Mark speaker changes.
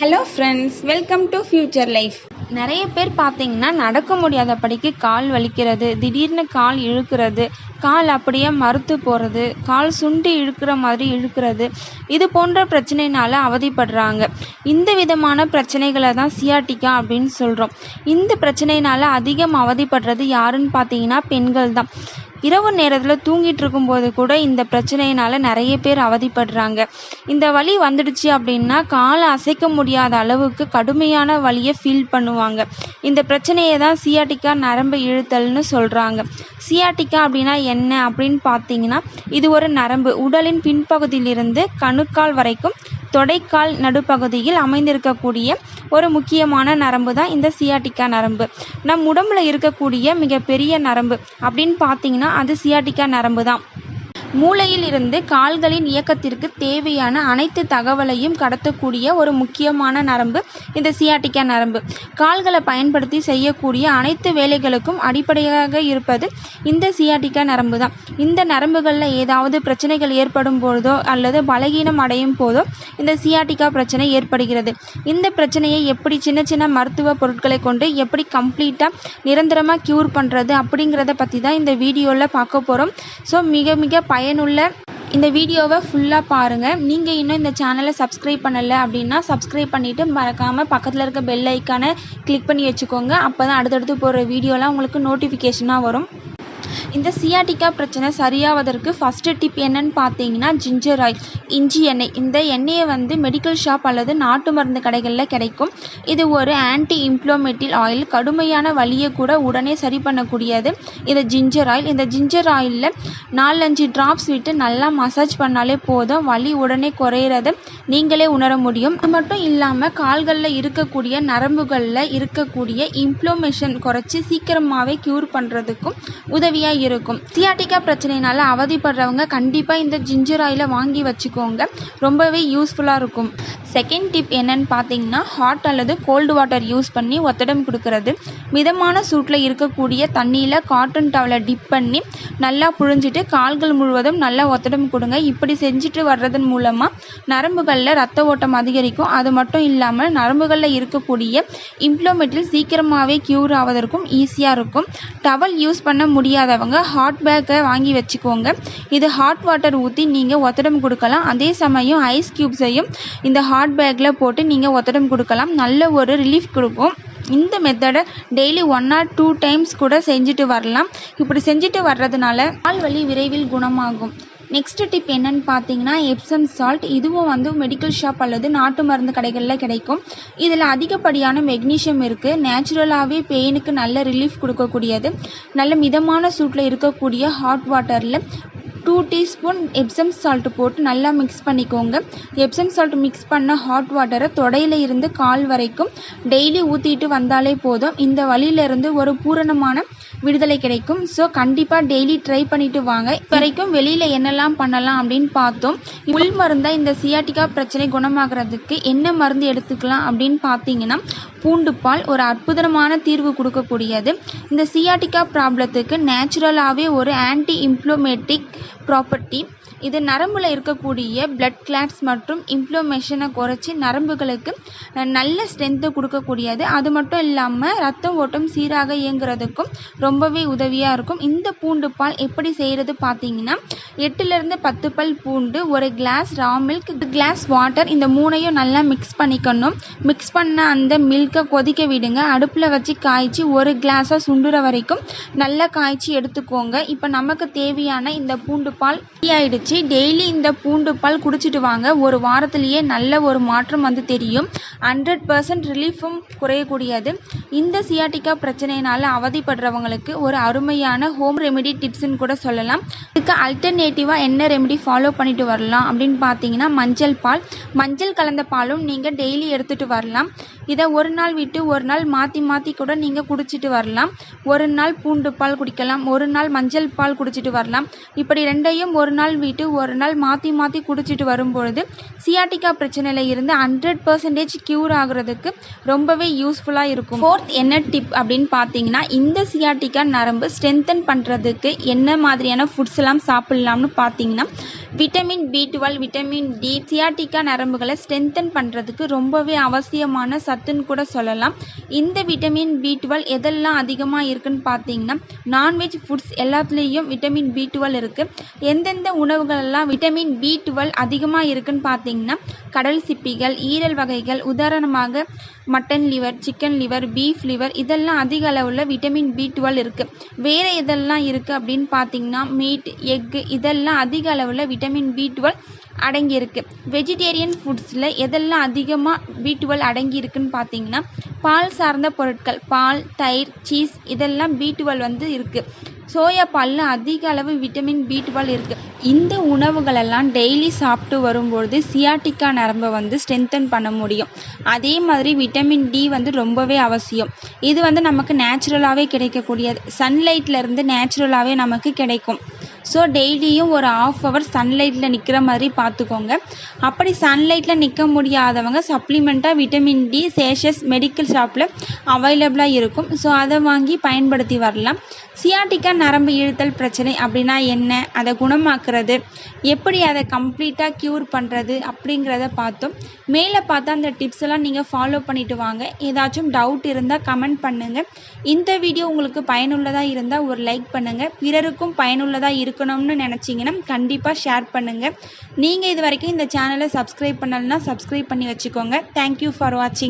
Speaker 1: Hello friends welcome to future life நிறைய பேர் பார்த்தீங்கன்னா நடக்க முடியாதபடிக்கு கால் வலிக்கிறது திடீர்னு கால் இழுக்கிறது கால் அப்படியே மறுத்து போகிறது கால் சுண்டி இழுக்கிற மாதிரி இழுக்கிறது இது போன்ற பிரச்சனைனால அவதிப்படுறாங்க. இந்த விதமான பிரச்சனைகளை தான் சியாட்டிக்கா அப்படின்னு சொல்கிறோம் இந்த பிரச்சனையினால் அதிகம் அவதிப்படுறது யாருன்னு பார்த்தீங்கன்னா பெண்கள் தான். இரவு நேரத்தில் தூங்கிட்டு இருக்கும்போது கூட இந்த பிரச்சனையினால் நிறைய பேர் அவதிப்படுறாங்க. இந்த வலி வந்துடுச்சு அப்படின்னா காலை அசைக்க முடியாத அளவுக்கு கடுமையான வலியை ஃபீல் பண்ணுவாங்க. இந்த பிரச்சனையை தான் சியாட்டிக்கா நரம்பு இழுத்தல்னு சொல்கிறாங்க சியாட்டிக்கா அப்படின்னா என்ன அப்படின்னு பார்த்தீங்கன்னா இது ஒரு நரம்பு. உடலின் பின்பகுதியிலிருந்து கணுக்கால் வரைக்கும் தொடைக்கால் நடுப்பகுதியில் அமைந்திருக்கக்கூடிய ஒரு முக்கியமான நரம்பு தான் இந்த சியாட்டிக்கா நரம்பு. நம் உடம்புல இருக்கக்கூடிய மிகப்பெரிய நரம்பு அப்படின்னு பார்த்தீங்கன்னா அது சியாட்டிக்கா நரம்பு தான் மூளையில் இருந்து கால்களின் இயக்கத்திற்கு தேவையான அனைத்து தகவலையும் கடத்தக்கூடிய ஒரு முக்கியமான நரம்பு இந்த சியாட்டிக்கா நரம்பு. கால்களை பயன்படுத்தி செய்யக்கூடிய அனைத்து வேலைகளுக்கும் அடிப்படையாக இருப்பது இந்த சியாட்டிக்கா நரம்பு தான் இந்த நரம்புகளில் ஏதாவது பிரச்சனைகள் ஏற்படும் போதோ அல்லது பலகீனம் அடையும் போதோ இந்த சியாட்டிக்கா பிரச்சனை ஏற்படுகிறது. இந்த பிரச்சனையை எப்படி சின்ன சின்ன மருத்துவ பொருட்களை கொண்டு எப்படி கம்ப்ளீட்டாக நிரந்தரமாக க்யூர் பண்ணுறது அப்படிங்கிறத பற்றி தான் இந்த வீடியோவில் பார்க்க போகிறோம் ஸோ மிக மிக பயனுள்ள இந்த வீடியோவை ஃபுல்லாக பாருங்கள் நீங்கள் இன்னும் இந்த சேனலை சப்ஸ்கிரைப் பண்ணலை அப்படின்னா சப்ஸ்கிரைப் பண்ணிவிட்டு மறக்காமல் பக்கத்தில் இருக்க பெல் ஐக்கானை கிளிக் பண்ணி வச்சுக்கோங்க. அப்போ தான் அடுத்தடுத்து போகிற வீடியோலாம் உங்களுக்கு நோட்டிஃபிகேஷனாக வரும். இந்த சியாட்டிக்கா பிரச்சனை சரியாவதற்கு ஃபஸ்ட்டு டிப் என்னன்னு பார்த்தீங்கன்னா ஜிஞ்சர் ஆயில் இஞ்சி எண்ணெய். இந்த எண்ணெயை வந்து மெடிக்கல் ஷாப் அல்லது நாட்டு மருந்து கடைகளில் கிடைக்கும். இது ஒரு ஆன்டி இம்ப்ளோமெட்டில் ஆயில் கடுமையான வலியை கூட உடனே சரி பண்ணக்கூடியது. இது ஜிஞ்சர் ஆயில் இந்த ஜிஞ்சர் ஆயிலில் நாலஞ்சு ட்ராப்ஸ் விட்டு நல்லா மசாஜ் பண்ணாலே போதும். வலி உடனே குறையிறத. நீங்களே உணர முடியும். அது மட்டும் இல்லாமல் கால்களில் இருக்கக்கூடிய நரம்புகளில் இருக்கக்கூடிய இம்ப்ளோமேஷன் குறைச்சி சீக்கிரமாகவே க்யூர் பண்ணுறதுக்கும் உதவி உதவியாக இருக்கும். சியாட்டிக்கா பிரச்சனையினால அவதிப்படுறவங்க கண்டிப்பாக இந்த ஜிஞ்சர் ஆயிலை வாங்கி வச்சுக்கோங்க. ரொம்பவே யூஸ்ஃபுல்லாக இருக்கும். செகண்ட் டிப் என்னன்னு பார்த்தீங்கன்னா ஹாட் அல்லது கோல்டு வாட்டர் யூஸ் பண்ணி ஒத்தடம் கொடுக்கறது. மிதமான சூட்டில் இருக்கக்கூடிய தண்ணியில் காட்டன் டவலை டிப் பண்ணி நல்லா புழிஞ்சிட்டு கால்கள் முழுவதும் நல்லா ஒத்தடம் கொடுங்க. இப்படி செஞ்சுட்டு வர்றதன் மூலமாக நரம்புகளில் ரத்த ஓட்டம் அதிகரிக்கும். அது மட்டும் இல்லாமல் நரம்புகளில் இருக்கக்கூடிய இம்ப்ளோமெட்டில் சீக்கிரமாகவே க்யூர் ஆவதற்கும் ஈஸியாக இருக்கும். டவல் யூஸ் பண்ண இல்லாதவங்க ஹாட் பேக்கை வாங்கி வச்சுக்கோங்க. இது ஹாட் வாட்டர் ஊற்றி நீங்கள் ஒத்தடம் கொடுக்கலாம். அதே சமயம் ஐஸ் க்யூப்ஸையும் இந்த ஹாட் பேக்கில் போட்டு நீங்கள் ஒத்தடம் கொடுக்கலாம். நல்ல ஒரு ரிலீஃப் கொடுக்கும். இந்த மெத்தடை daily one or two times கூட செஞ்சுட்டு வரலாம். இப்படி செஞ்சுட்டு வர்றதுனால கால் வலி விரைவில் குணமாகும். நெக்ஸ்ட் டிப் என்னன்னு பார்த்தீங்கன்னா எப்சம் சால்ட் இதுவும் வந்து மெடிக்கல் ஷாப் அல்லது நாட்டு மருந்து கடைகளில் கிடைக்கும். இதில் அதிகப்படியான மெக்னீஷியம் இருக்குது நேச்சுரலாகவே பெயினுக்கு நல்ல ரிலீஃப் கொடுக்கக்கூடியது. நல்ல மிதமான சூட்டில் இருக்கக்கூடிய ஹாட் வாட்டரில் டூ டீஸ்பூன் எப்சம் சால்ட்டு போட்டு நல்லா மிக்ஸ் பண்ணிக்கோங்க. எப்சம் சால்ட் மிக்ஸ் பண்ண ஹாட் வாட்டரை தொடையில் இருந்து கால் வரைக்கும் டெய்லி ஊற்றிட்டு வந்தாலே போதும். இந்த வழியிலிருந்து ஒரு பூரணமான விடுதலை கிடைக்கும். ஸோ கண்டிப்பாக டெய்லி ட்ரை பண்ணிட்டு வாங்க. இப்போ வரைக்கும் வெளியில் என்னெல்லாம் பண்ணலாம் அப்படின்னு பார்த்தோம். உள் மருந்தாக இந்த சியாட்டிக்கா பிரச்சனை குணமாகறதுக்கு என்ன மருந்து எடுத்துக்கலாம் அப்படின்னு பார்த்தீங்கன்னா பூண்டுப்பால் ஒரு அற்புதமான தீர்வு கொடுக்கக்கூடியது. இந்த சியாட்டிக்கா ப்ராப்ளத்துக்கு நேச்சுரலாகவே ஒரு ஆன்டி இம்ப்ளோமேட்டிக் ப்ராப்பர்ட்டி இது நரம்பில் இருக்கக்கூடிய பிளட் கிளாட்ஸ் மற்றும் இம்ப்ளோமேஷனை குறைச்சி நரம்புகளுக்கு நல்ல ஸ்ட்ரென்த்தை கொடுக்கக்கூடியது. அது மட்டும் இல்லாமல் ரத்தம் ஓட்டம் சீராக இயங்குறதுக்கும் ரொம்பவே உதவியாக இருக்கும். இந்த பூண்டு பால் எப்படி செய்கிறது பார்த்தீங்கன்னா எட்டுலேருந்து பத்து பல் பூண்டு ஒரு glass raw milk glass water இந்த மூணையும் நல்லா மிக்ஸ் பண்ணிக்கணும். மிக்ஸ் பண்ண அந்த மில்கை கொதிக்க விடுங்க. அடுப்பில் வச்சு காய்ச்சி ஒரு கிளாஸாக சுண்டுற வரைக்கும் நல்லா காய்ச்சி எடுத்துக்கோங்க. இப்போ நமக்கு தேவையான இந்த பூண்டு பால் ஆயிடுச்சு டெய்லி இந்த பூண்டு பால் குடிச்சிட்டு வாங்க. ஒரு வாரத்திலேயே நல்ல ஒரு மாற்றம் வந்து தெரியும். ஹண்ட்ரட் பர்சன்ட் ரிலீஃபும் குறையக்கூடியது. இந்த சியாட்டிக்கா பிரச்சனையினால் அவதிப்படுறவங்களுக்கு ஒரு அருமையான ஹோம் ரெமெடி டிப்ஸ்ன்னு கூட சொல்லலாம். இதுக்கு அல்டர்னேட்டிவாக என்ன ரெமெடி ஃபாலோ பண்ணிட்டு வரலாம் அப்படின்னு பார்த்தீங்கன்னா மஞ்சள் பால். மஞ்சள் கலந்த பாலும் நீங்கள் டெய்லி எடுத்துகிட்டு வரலாம். இதை ஒரு நாள் விட்டு ஒரு நாள் மாற்றி மாற்றி கூட நீங்கள் குடிச்சிட்டு வரலாம். ஒரு நாள் பூண்டு பால் குடிக்கலாம். ஒரு நாள் மஞ்சள் பால் குடிச்சிட்டு வரலாம். இப்படி ரெண்டு ரெண்டையும் ஒரு நாள் விட்டு ஒரு நாள் மாற்றி மாற்றி குடிச்சிட்டு வரும்பொழுது சியாட்டிக்கா பிரச்சனையில் இருந்து ஹண்ட்ரட் பர்சன்டேஜ் க்யூர் ஆகுறதுக்கு ரொம்பவே யூஸ்ஃபுல்லாக இருக்கும். ஃபோர்த் என்ன டிப் அப்படின்னு பார்த்தீங்கன்னா இந்த சியாட்டிக்கா நரம்பு ஸ்ட்ரென்தன் பண்ணுறதுக்கு என்ன மாதிரியான ஃபுட்ஸ் எல்லாம் சாப்பிட்லாம்னு பார்த்தீங்கன்னா vitamin B twelve vitamin D sciatica நரம்புகளை ஸ்ட்ரென்தன் பண்ணுறதுக்கு ரொம்பவே அவசியமான சத்துன்னு கூட சொல்லலாம். இந்த விட்டமின் பி டுவெல் எதெல்லாம் அதிகமாக இருக்குன்னு பார்த்தீங்கன்னா நான்வெஜ் ஃபுட்ஸ் எல்லாத்துலேயும் விட்டமின் பி டுவெல் இருக்குது எந்தெந்த உணவுகளெல்லாம் விட்டமின் பி டுவெல் அதிகமாக இருக்குன்னு பார்த்தீங்கன்னா கடல் சிப்பிகள் ஈரல் வகைகள் உதாரணமாக mutton liver chicken liver beef liver இதெல்லாம் அதிக அளவில் விட்டமின் பி டுவெல் இருக்குது வேறு எதெல்லாம் இருக்குது அப்படின்னு பார்த்தீங்கன்னா மீட் எக்கு இதெல்லாம் அதிக அளவில் விட்டமின் பி டுவெல் அடங்கியிருக்கு. வெஜிடேரியன் ஃபுட்ஸில் எதெல்லாம் அதிகமாக பி டுவெல் அடங்கியிருக்குன்னு பார்த்தீங்கன்னா பால் சார்ந்த பொருட்கள் பால் தயிர் சீஸ் இதெல்லாம் பி டுவெல் வந்து இருக்குது சோயா பாலில் அதிக அளவு விட்டமின் பி டுவெல் இருக்குது இந்த உணவுகளெல்லாம் டெய்லி சாப்பிட்டு வரும்பொழுது சியாட்டிக்கா நரம்பை வந்து ஸ்ட்ரென்தன் பண்ண முடியும். அதே மாதிரி விட்டமின் டி வந்து ரொம்பவே அவசியம். இது வந்து நமக்கு நேச்சுரலாகவே கிடைக்கக்கூடியது. சன்லைட்லேருந்து நேச்சுரலாகவே நமக்கு கிடைக்கும். ஸோ டெய்லியும் ஒரு ஆஃப் ஹவர் சன்லைட்டில் நிற்கிற மாதிரி பார்த்துக்கோங்க. அப்படி சன்லைட்டில் நிற்க முடியாதவங்க சப்ளிமெண்ட்டாக விட்டமின் டி சேஷஸ் மெடிக்கல் ஷாப்பில் அவைலபிளாக இருக்கும். ஸோ அதை வாங்கி பயன்படுத்தி வரலாம். சியாட்டிக்கா நரம்பு இழுத்தல் பிரச்சனை அப்படின்னா என்ன? அதை குணமாக்குறது. எப்படி அதை கம்ப்ளீட்டாக க்யூர் பண்ணுறது அப்படிங்கிறத பார்த்தோம். மேலே பார்த்தா அந்த டிப்ஸ் எல்லாம் நீங்கள் ஃபாலோ பண்ணிட்டு வாங்க. ஏதாச்சும் டவுட் இருந்தால் கமெண்ட் பண்ணுங்கள் இந்த வீடியோ உங்களுக்கு பயனுள்ளதாக இருந்தால் ஒரு லைக் பண்ணுங்கள் பிறருக்கும் பயனுள்ளதாக இருக்கும். இருக்கணும்னு நினச்சிங்கன்னா கண்டிப்பாக ஷேர் பண்ணுங்கள் நீங்கள் இது வரைக்கும் இந்த சேனலை சப்ஸ்கிரைப் பண்ணலைன்னா சப்ஸ்கிரைப் பண்ணி வச்சுக்கோங்க. தேங்க்யூ ஃபார் வாட்சிங்